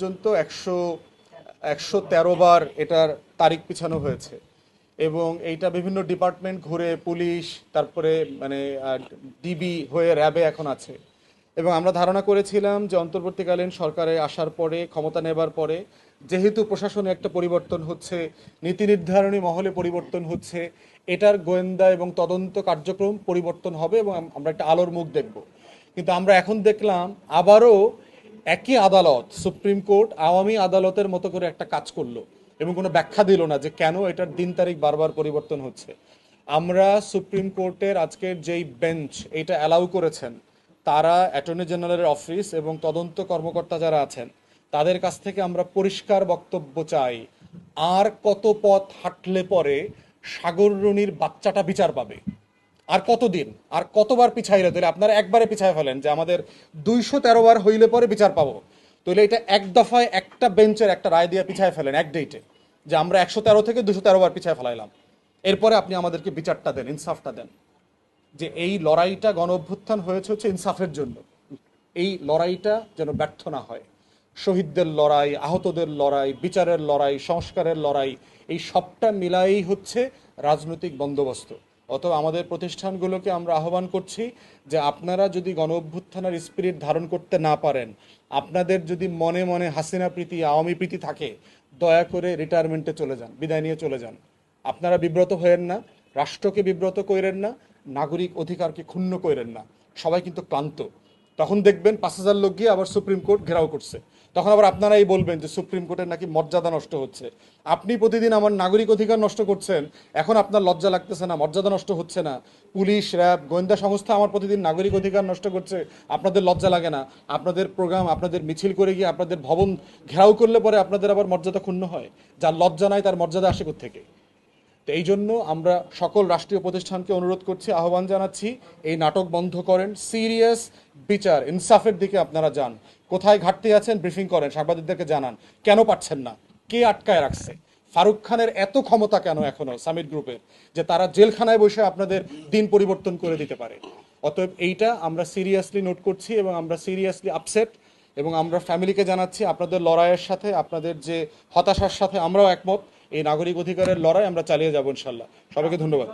পর্যন্ত একশো একশো তেরো বার এটার তারিখ পিছানো হয়েছে। এবং এইটা বিভিন্ন ডিপার্টমেন্ট ঘুরে পুলিশ, তারপরে মানে ডিবি হয়ে র্যাবে এখন আছে। এবং আমরা ধারণা করেছিলাম যে অন্তর্বর্তীকালীন সরকারে আসার পরে, ক্ষমতা নেবার পরে, যেহেতু প্রশাসনে একটা পরিবর্তন হচ্ছে, নীতি নির্ধারণী মহলে পরিবর্তন হচ্ছে, এটার গোয়েন্দা এবং তদন্ত কার্যক্রম পরিবর্তন হবে এবং আমরা একটা আলোর মুখ দেখব। কিন্তু আমরা এখন দেখলাম আবারও একই আদালত, সুপ্রিম কোর্ট আওয়ামী আদালতের মতো করে একটা কাজ করল এবং কোনো ব্যাখ্যা দিল না যে কেন এটার দিন তারিখ বারবার পরিবর্তন হচ্ছে। আমরা সুপ্রিম কোর্টের আজকের যেই বেঞ্চ, এটা অ্যালাউ করেছেন, তারা অ্যাটর্নি জেনারেলের অফিস এবং তদন্ত কর্মকর্তা যারা আছেন, তাদের কাছ থেকে আমরা পরিষ্কার বক্তব্য চাই, আর কত পথ হাঁটলে পরে সাগররণীর বাচ্চাটা বিচার পাবে? আর কতদিন? আর কতবার পিছাইলে? তাহলে আপনারা একবারে পিছায় ফেলেন যে আমাদের দুইশো তেরো বার হইলে পরে বিচার পাবো। তাহলে এটা এক দফায় একটা বেঞ্চের একটা রায় দিয়ে পিছায় ফেলেন এক ডেটে যে আমরা একশো তেরো থেকে দুশো তেরো বার পিছায় ফেলাইলাম। এরপরে আপনি আমাদেরকে বিচারটা দেন, ইনসাফটা দেন। যে এই লড়াইটা গণ অভ্যুত্থান হয়েছে হচ্ছে ইনসাফের জন্য। এই লড়াইটা যেন ব্যর্থ না হয়। শহীদদের লড়াই, আহতদের লড়াই, বিচারের লড়াই, সংস্কারের লড়াই, এই সবটা মিলাই হচ্ছে রাজনৈতিক বন্দোবস্ত। অতএব আমাদের প্রতিষ্ঠানগুলোকে আমরা আহ্বান করছি যে আপনারা যদি গণ অভ্যুত্থানের স্পিরিট ধারণ করতে না পারেন, আপনাদের যদি মনে মনে হাসিনা প্রীতি, আওয়ামী প্রীতি থাকে, দয়া করে রিটায়ারমেন্টে চলে যান, বিদায় নিয়ে চলে যান। আপনারা বিব্রত হয়েন না, রাষ্ট্রকে বিব্রত করেন না, নাগরিক অধিকারকে ক্ষুণ্ণ করেন না। সবাই কিন্তু ক্লান্ত। তখন দেখবেন পাঁচ হাজার লোক গিয়ে আবার সুপ্রিম কোর্ট ঘেরাও করছে। তখন আবার আপনারাই বলবেন যে সুপ্রিম কোর্টের নাকি মর্যাদা নষ্ট হচ্ছে। আপনি প্রতিদিন আমার নাগরিক অধিকার নষ্ট করছেন, এখন আপনার লজ্জা লাগতেছে না, মর্যাদা নষ্ট হচ্ছে না। পুলিশ, র্যাব, গোয়েন্দা সংস্থা আমার প্রতিদিন নাগরিক অধিকার নষ্ট করছে, আপনাদের লজ্জা লাগে না। আপনাদের প্রোগ্রাম, আপনাদের মিছিল করে গিয়ে আপনাদের ভবন ঘেরাও করলে পরে আপনাদের আবার মর্যাদা ক্ষুণ্ণ হয়। যার লজ্জা নাই, তার মর্যাদা আসে থেকে তো এই জন্য আমরা সকল রাষ্ট্রীয় প্রতিষ্ঠানকে অনুরোধ করছি, আহ্বান জানাচ্ছি, এই নাটক বন্ধ করেন। সিরিয়াস বিচার, ইনসাফের দিকে আপনারা যান। কোথায় ঘাটতি আছেন ব্রিফিং করেন, সাংবাদিকদেরকে জানান। কেন পাচ্ছেন না? কে আটকায় রাখছে? ফারুক খানের এত ক্ষমতা কেন এখনও সামিট গ্রুপের, যে তারা জেলখানায় বসে আপনাদের দিন পরিবর্তন করে দিতে পারে? অতএব এইটা আমরা সিরিয়াসলি নোট করছি এবং আমরা সিরিয়াসলি আপসেট এবং আমরা ফ্যামিলিকে জানাচ্ছি, আপনাদের লড়াইয়ের সাথে, আপনাদের যে হতাশার সাথে আমরাও একমত, এই নাগরিক অধিকারের লড়াই আমরা চালিয়ে যাব ইনশাল্লাহ। সবাইকে ধন্যবাদ।